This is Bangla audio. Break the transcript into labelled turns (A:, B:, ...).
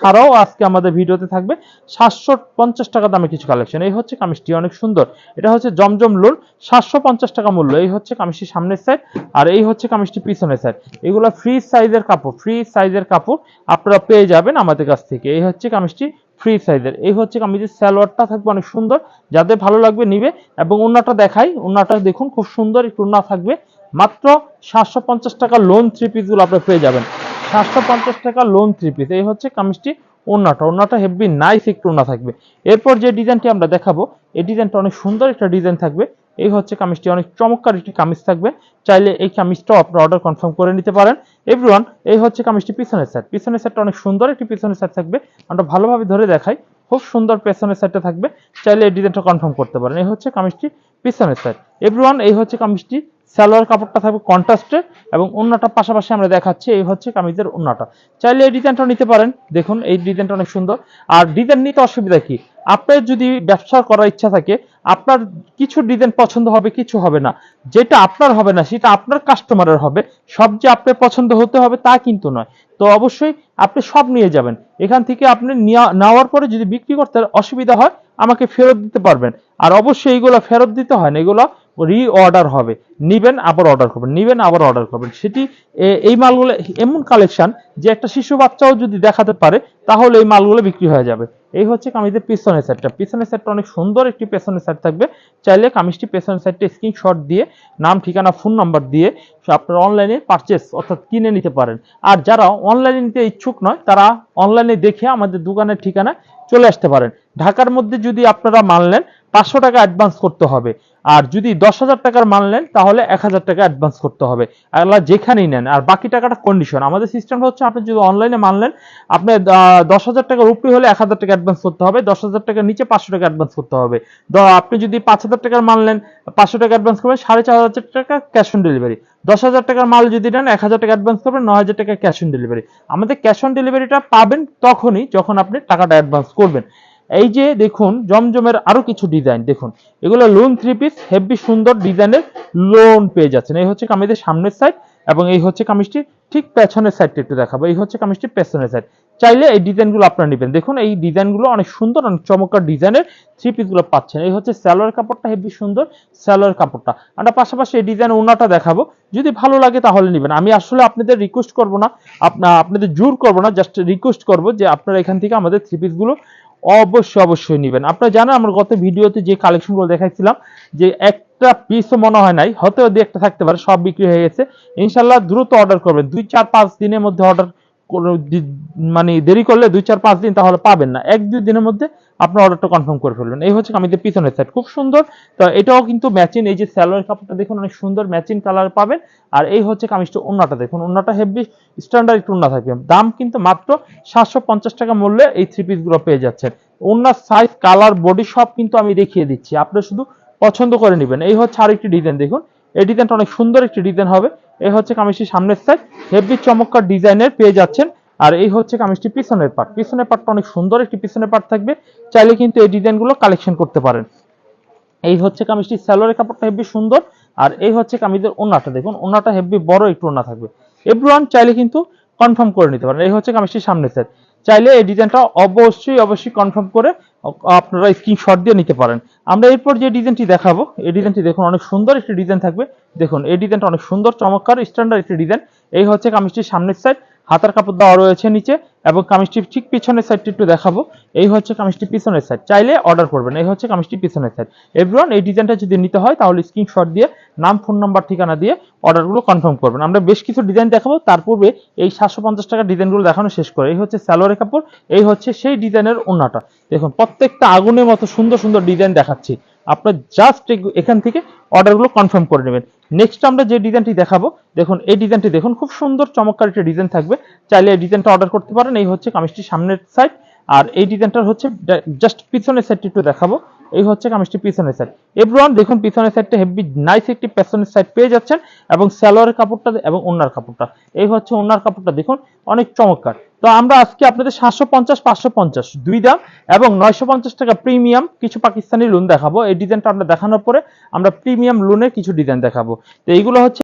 A: ছাড়াও আজকে আমাদের ভিডিওতে থাকবে সাতশো পঞ্চাশ টাকা দামে কিছু কালেকশন এই হচ্ছে কামিজটি অনেক সুন্দর। এটা হচ্ছে জমজম লোন সাতশো পঞ্চাশ টাকা মূল্য। এই হচ্ছে কামিজটি সামনের সাইড আর এই হচ্ছে কামিজটি পিছনের সাইড এগুলো ফ্রি সাইজের কাপড় ফ্রি সাইজের কাপড় আপনারা পেয়ে যাবেন আমাদের কাছ থেকে। এই হচ্ছে কামিজটি ফ্রি সাইজের এই হচ্ছে কামিজের সালোয়ারটা থাকবে অনেক সুন্দর। যাদের ভালো লাগবে নিবে এবং ওনাটা দেখাই। ওনাটা দেখুন খুব সুন্দর, একটু ওনা থাকবে। মাত্র সাতশো পঞ্চাশ টাকা লোন থ্রি পিসগুলো আপনারা পেয়ে যাবেন। সাতশো পঞ্চাশ টাকা লোন থ্রি পিস এই হচ্ছে কামিজটি ওনাটা ওনাটা হেভি নাইস একটু ওনা থাকবে। এরপর যে ডিজাইনটি আমরা দেখাবো, এই ডিজাইনটা অনেক সুন্দর একটা ডিজাইন থাকবে। এই হচ্ছে কামিজটি। অনেক চমৎকার একটি কামিজ থাকবে। চাইলে এই কামিজটাও আপনার অর্ডার কনফার্ম করে নিতে পারেন। এভরিওয়ান এই হচ্ছে কামিজটি পিছনের সাইড পিছনের সাইডটা অনেক সুন্দর একটি পিছনের সাইড থাকবে। আমরা ভালোভাবে ধরে দেখাই। খুব সুন্দর পেছনের সাইডটা থাকবে। চাইলে এই ডিজাইনটা কনফার্ম করতে পারেন। এই হচ্ছে কামিজটি পিছনের সাইড এভরিওয়ান এই হচ্ছে কামিজটি সালোয়ার কাপড়টা থাকবে কন্ট্রাস্টে এবং অন্যটা পাশাপাশি আমরা দেখাচ্ছি, এই হচ্ছে কামিজের অন্যটা চাইলে এই ডিজাইনটা নিতে পারেন। দেখুন, এই ডিজাইনটা অনেক সুন্দর। আর ডিজাইন নিতে অসুবিধা কি? আপনার যদি ব্যবসা করার ইচ্ছা থাকে, আপনার কিছু ডিজাইন পছন্দ হবে, কিছু হবে না। যেটা আপনার হবে না, সেটা আপনার কাস্টমারের হবে। সব যে আপনার পছন্দ হতে হবে, তা কিন্তু নয়। তো অবশ্যই আপনি সব নিয়ে যাবেন। এখান থেকে আপনি নেওয়া- নেওয়ার পরে যদি বিক্রি করতে অসুবিধা হয়, আমাকে ফেরত দিতে পারবেন। আর অবশ্যই এইগুলো ফেরত দিতে হয় না। এগুলো রি অর্ডার হবে। নিবেন, আবার অর্ডার করবেন। নিবেন, আবার অর্ডার করবেন। সেটি এই মালগুলো এমন কালেকশন যে একটা শিশু বাচ্চাও যদি দেখাতে পারে, তাহলে এই মালগুলো বিক্রি হয়ে যাবে। এই হচ্ছে কামিজের পিছনের সেটটা পিছনের সেটটা অনেক সুন্দর একটি পেছনের সেট থাকবে। চাইলে কামিজটি পেছনের সাইডটা স্ক্রিনশট দিয়ে, নাম, ঠিকানা ফোন নাম্বার দিয়ে আপনারা অনলাইনে পারচেস অর্থাৎ কিনে নিতে পারেন। আর যারা অনলাইনে নিতে ইচ্ছুক নয়, তারা অনলাইনে দেখে আমাদের দোকানের ঠিকানা চলে আসতে পারেন। ঢাকার মধ্যে যদি আপনারা মাল নেন পাঁচশো টাকা অ্যাডভান্স করতে হবে। আর যদি দশ হাজার টাকার মাল নেন, তাহলে এক হাজার টাকা অ্যাডভান্স করতে হবে। আল্লাহ যেখানেই নেন, আর বাকি টাকাটা কন্ডিশন আমাদের সিস্টেমটা হচ্ছে, আপনি যদি অনলাইনে মাল নেন, আপনি দশ হাজার টাকার উপরে হলে এক হাজার টাকা অ্যাডভান্স করতে হবে, দশ হাজার টাকার নিচে পাঁচশো টাকা অ্যাডভান্স করতে হবে। আপনি যদি পাঁচ হাজার টাকার মাল নেন, পাঁচশো টাকা অ্যাডভান্স করবেন, সাড়ে চার হাজার টাকা ক্যাশ অন ডেলিভারি দশ হাজার টাকার মাল যদি নেন, এক হাজার টাকা অ্যাডভান্স করবেন, নয় হাজার টাকা ক্যাশ অন ডেলিভারি আমাদের ক্যাশ অন ডেলিভারিটা পাবেন তখনই যখন আপনি টাকাটা অ্যাডভান্স করবেন। এই যে দেখুন, জমজমের আরও কিছু ডিজাইন দেখুন। এগুলো লোন থ্রি পিস হেভি সুন্দর ডিজাইনের লোন পেয়ে যাচ্ছেন। এই হচ্ছে কামিজের সামনের সাইড এবং এই হচ্ছে কামিজটি ঠিক পেছনের সাইডটা একটু দেখাবো। এই হচ্ছে কামিজটি পেছনের সাইড চাইলে এই ডিজাইনগুলো আপনারা নেবেন। দেখুন, এই ডিজাইনগুলো অনেক সুন্দর, অনেক চমৎকার ডিজাইনের থ্রি পিসগুলো পাচ্ছেন। এই হচ্ছে স্যালোয়ার কাপড়টা হেভি সুন্দর স্যালোয়ার কাপড়টা। আমরা পাশাপাশি এই ডিজাইন ওনাটা দেখাবো। যদি ভালো লাগে তাহলে নেবেন। আমি আসলে আপনাদের রিকোয়েস্ট করব না। আপনা আপনাদের জোর করব না জাস্ট রিকোয়েস্ট করব যে আপনারা এখান থেকে আমাদের থ্রি পিসগুলো অবশ্যই অবশ্যই নেবেন। আপনারা জানেন আমার গত ভিডিওতে যে কালেকশনগুলো দেখাইছিলাম, যে একটা পিসও মনে হয় নাই, হতেও দু একটা থাকতে পারে, সব বিক্রি হয়ে গেছে। ইনশাল্লাহ দ্রুত অর্ডার করবেন। দুই, চার, পাঁচ দিনের মধ্যে অর্ডার মানে দেরি করলে দুই, চার, পাঁচ দিন তাহলে পাবেন না। এক, দুই দিনের মধ্যে আপনার অর্ডারটা কনফার্ম করে ফেলবেন। এই হচ্ছে কামিজের পিছনের সেট খুব সুন্দর। তো এটাও কিন্তু ম্যাচিং এই যে স্যালোয়ার কাপড়টা দেখুন, অনেক সুন্দর ম্যাচিং কালার পাবেন। আর এই হচ্ছে কামিজটা ওন্নাটা দেখুন। ওন্নাটা হেভি স্ট্যান্ডার্ড একটু ওন্না থাকবে। দাম কিন্তু মাত্র সাতশো পঞ্চাশ টাকা মূল্যে এই থ্রি পিসগুলো পেয়ে যাচ্ছেন। ওনার সাইজ কালার বডি সব কিন্তু আমি দেখিয়ে দিচ্ছি। আপনি শুধু পছন্দ করে নেবেন। এই হচ্ছে আরেকটি ডিজাইন দেখুন। এই ডিজাইনটা অনেক সুন্দর একটি ডিজাইন হবে। এই হচ্ছে কামিজটির সামনের সাইড হেভি চমৎকার ডিজাইনের পেয়ে যাচ্ছেন। আর এই হচ্ছে কামিজটি পিছনের পার্ট পিছনের পার্টটা অনেক সুন্দর, একটি পিছনের পার্ট থাকবে। চাইলে কিন্তু এই ডিজাইনগুলো কালেকশন করতে পারেন। এই হচ্ছে কামিজটি স্যালোয়ারের কাপড়টা হেভি সুন্দর। আর এই হচ্ছে কামিজের ওনাটা দেখুন ওনাটা হেভি বড় একটু ওনা থাকবে। এভরিওয়ান চাইলে কিন্তু কনফার্ম করে নিতে পারেন। এই হচ্ছে কামিজটির সামনের সেট চাইলে এই ডিজাইনটা অবশ্যই অবশ্যই কনফার্ম করে আপনারা স্ক্রিনশট দিয়ে নিতে পারেন। আমরা এরপর যে ডিজাইনটি দেখাবো, এই ডিজাইনটি দেখুন, অনেক সুন্দর একটি ডিজাইন থাকবে। দেখুন, এই ডিজাইনটা অনেক সুন্দর, চমৎকার স্ট্যান্ডার্ড একটি ডিজাইন এই হচ্ছে কামিজটির সামনের সাইড হাতার কাপড় দেওয়া রয়েছে নিচে। এবং কামিজটির ঠিক পিছনের সাইডটি একটু দেখাবো। এই হচ্ছে কামিজটি পিছনের সাইড চাইলে অর্ডার করবেন। এই হচ্ছে কামিজটি পিছনের সাইড এভরিওয়ান এই ডিজাইনটা যদি নিতে হয়, তাহলে স্ক্রিনশট দিয়ে, নাম ফোন নাম্বার ঠিকানা দিয়ে অর্ডারগুলো কনফার্ম করবেন। আমরা বেশ কিছু ডিজাইন দেখাবো। তার পূর্বে এই সাতশো পঞ্চাশ টাকার ডিজাইনগুলো দেখানো শেষ করে। এই হচ্ছে স্যালোয়ারের কাপড়। এই হচ্ছে সেই ডিজাইনের ওন্নাটা দেখুন, প্রত্যেকটা আগুনের মতো সুন্দর সুন্দর ডিজাইন দেখাচ্ছি। আপনার জাস্ট এখান থেকে অর্ডারগুলো কনফার্ম করে নেবেন। নেক্সট আমরা যে ডিজাইনটি দেখাবো, দেখুন, এই ডিজাইনটি দেখুন, খুব সুন্দর, চমৎকার একটা ডিজাইন থাকবে। চাইলে এই ডিজাইনটা অর্ডার করতে পারেন। এই হচ্ছে কামিজটি সামনের সাইড আর এই ডিজাইনটার হচ্ছে জাস্ট পিছনের সাইডটি একটু দেখাবো। এই হচ্ছে কামিজটি পিছনের সাইড এভরিওয়ান দেখুন, পিছনের সাইডটা হেভি নাইস একটি পেছনের সাইড পেয়ে যাচ্ছেন, এবং স্যালোয়ারের কাপড়টা এবং ওনার কাপড়টা। এই হচ্ছে ওনার কাপড়টা, দেখুন, অনেক চমৎকার। তো আমরা আজকে আপনাদের সাতশো পঞ্চাশ, পাঁচশো পঞ্চাশ দুই দাম, এবং নয়শো পঞ্চাশ টাকা প্রিমিয়াম কিছু পাকিস্তানি লোন দেখাবো। এই ডিজাইনটা আমরা দেখানোর পরে আমরা প্রিমিয়াম লোনের কিছু ডিজাইন দেখাবো। তো এইগুলো হচ্ছে